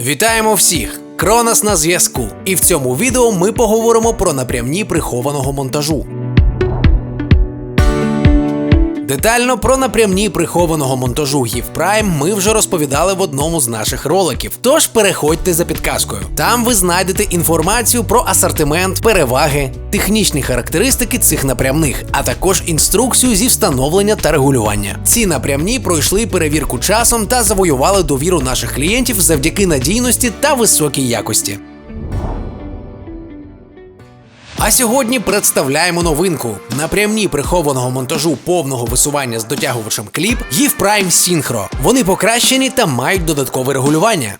Вітаємо всіх! Кронос на зв'язку. І в цьому відео ми поговоримо про напрямні прихованого монтажу. Детально про напрямні прихованого монтажу GIF Prime ми вже розповідали в одному з наших роликів. Тож переходьте за підказкою. Там ви знайдете інформацію про асортимент, переваги, технічні характеристики цих напрямних, а також інструкцію зі встановлення та регулювання. Ці напрямні пройшли перевірку часом та завоювали довіру наших клієнтів завдяки надійності та високій якості. А сьогодні представляємо новинку напрямні прихованого монтажу повного висування з дотягувачем кліп GIF Prime Synchro. Вони покращені та мають додаткове регулювання.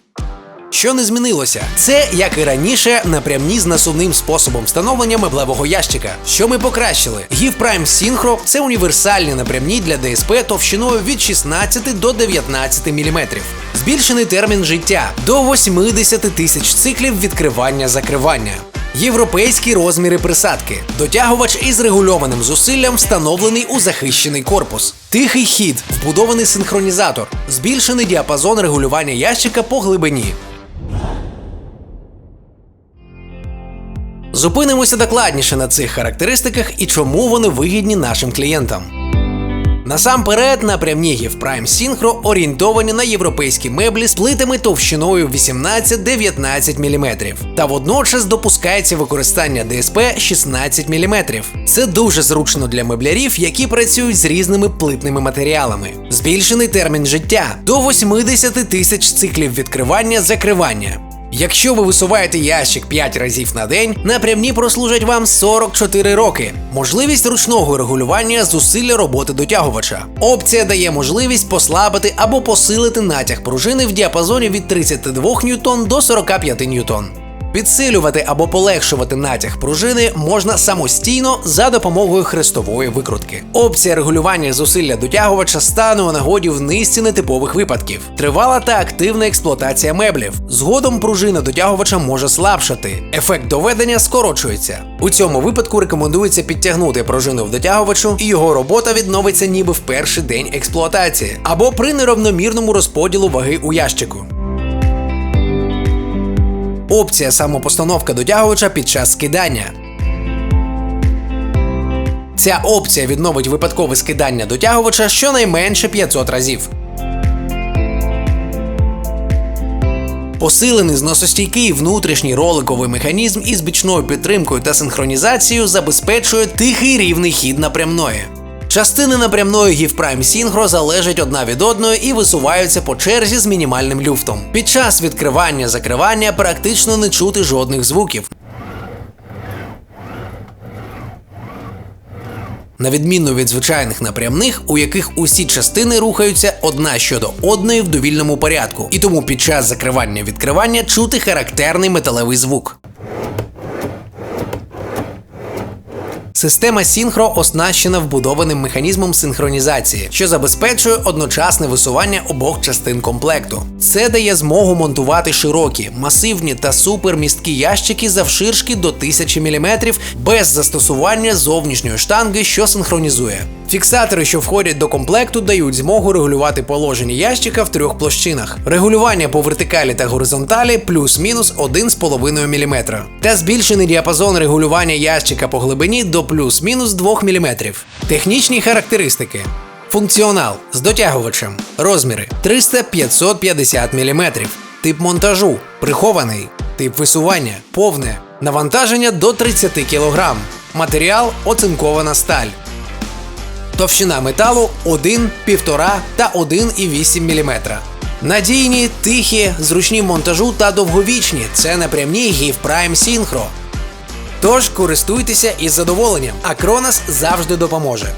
Що не змінилося? Це, як і раніше, напрямні з насувним способом встановлення меблевого ящика. Що ми покращили? GIF Prime Synchro – це універсальні напрямні для ДСП товщиною від 16 до 19 мм. Збільшений термін життя до 80 тисяч циклів відкривання-закривання. Європейські розміри присадки. Дотягувач із регульованим зусиллям встановлений у захищений корпус. Тихий хід, вбудований синхронізатор, збільшений діапазон регулювання ящика по глибині. Зупинимося докладніше на цих характеристиках і чому вони вигідні нашим клієнтам. Насамперед, напрямні GIF Prime Synchro орієнтовані на європейські меблі з плитами товщиною 18-19 мм. Та водночас допускається використання ДСП 16 мм. Це дуже зручно для меблярів, які працюють з різними плитними матеріалами. Збільшений термін життя до 80 тисяч циклів відкривання-закривання. Якщо ви висуваєте ящик 5 разів на день, напрямні прослужать вам 44 роки. Можливість ручного регулювання зусилля роботи дотягувача. Опція дає можливість послабити або посилити натяг пружини в діапазоні від 32 ньютон до 45 ньютон. Підсилювати або полегшувати натяг пружини можна самостійно за допомогою хрестової викрутки. Опція регулювання зусилля дотягувача стане у нагоді в низці нетипових випадків. Тривала та активна експлуатація меблів. Згодом пружина дотягувача може слабшати. Ефект доведення скорочується. У цьому випадку рекомендується підтягнути пружину в дотягувачу, і його робота відновиться ніби в перший день експлуатації, або при неравномірному розподілу ваги у ящику. Опція самопостановка дотягувача під час скидання. Ця опція відновить випадкове скидання дотягувача щонайменше 500 разів. Посилений зносостійкий внутрішній роликовий механізм із бічною підтримкою та синхронізацією забезпечує тихий рівний хід напрямної. Частини напрямної Prime Synchro залежать одна від одної і висуваються по черзі з мінімальним люфтом. Під час відкривання-закривання практично не чути жодних звуків. На відміну від звичайних напрямних, у яких усі частини рухаються одна щодо одної в довільному порядку, і тому під час закривання-відкривання чути характерний металевий звук. Система Synchro оснащена вбудованим механізмом синхронізації, що забезпечує одночасне висування обох частин комплекту. Це дає змогу монтувати широкі, масивні та супермісткі ящики завширшки до 1000 мм без застосування зовнішньої штанги, що синхронізує. Фіксатори, що входять до комплекту, дають змогу регулювати положення ящика в трьох площинах. Регулювання по вертикалі та горизонталі плюс-мінус 1,5 мм. Та збільшений діапазон регулювання ящика по глибині до плюс-мінус 2 мм. Технічні характеристики. Функціонал з дотягувачем. Розміри 300-550 мм. Тип монтажу прихований. Тип висування повне. Навантаження до 30 кг. Матеріал оцинкована сталь. Товщина металу 1, 1,5 та 1,8 мм. Надійні, тихі, зручні монтажу та довговічні. Це напрямні Prime Synchro. Тож користуйтеся із задоволенням, а Кронос завжди допоможе.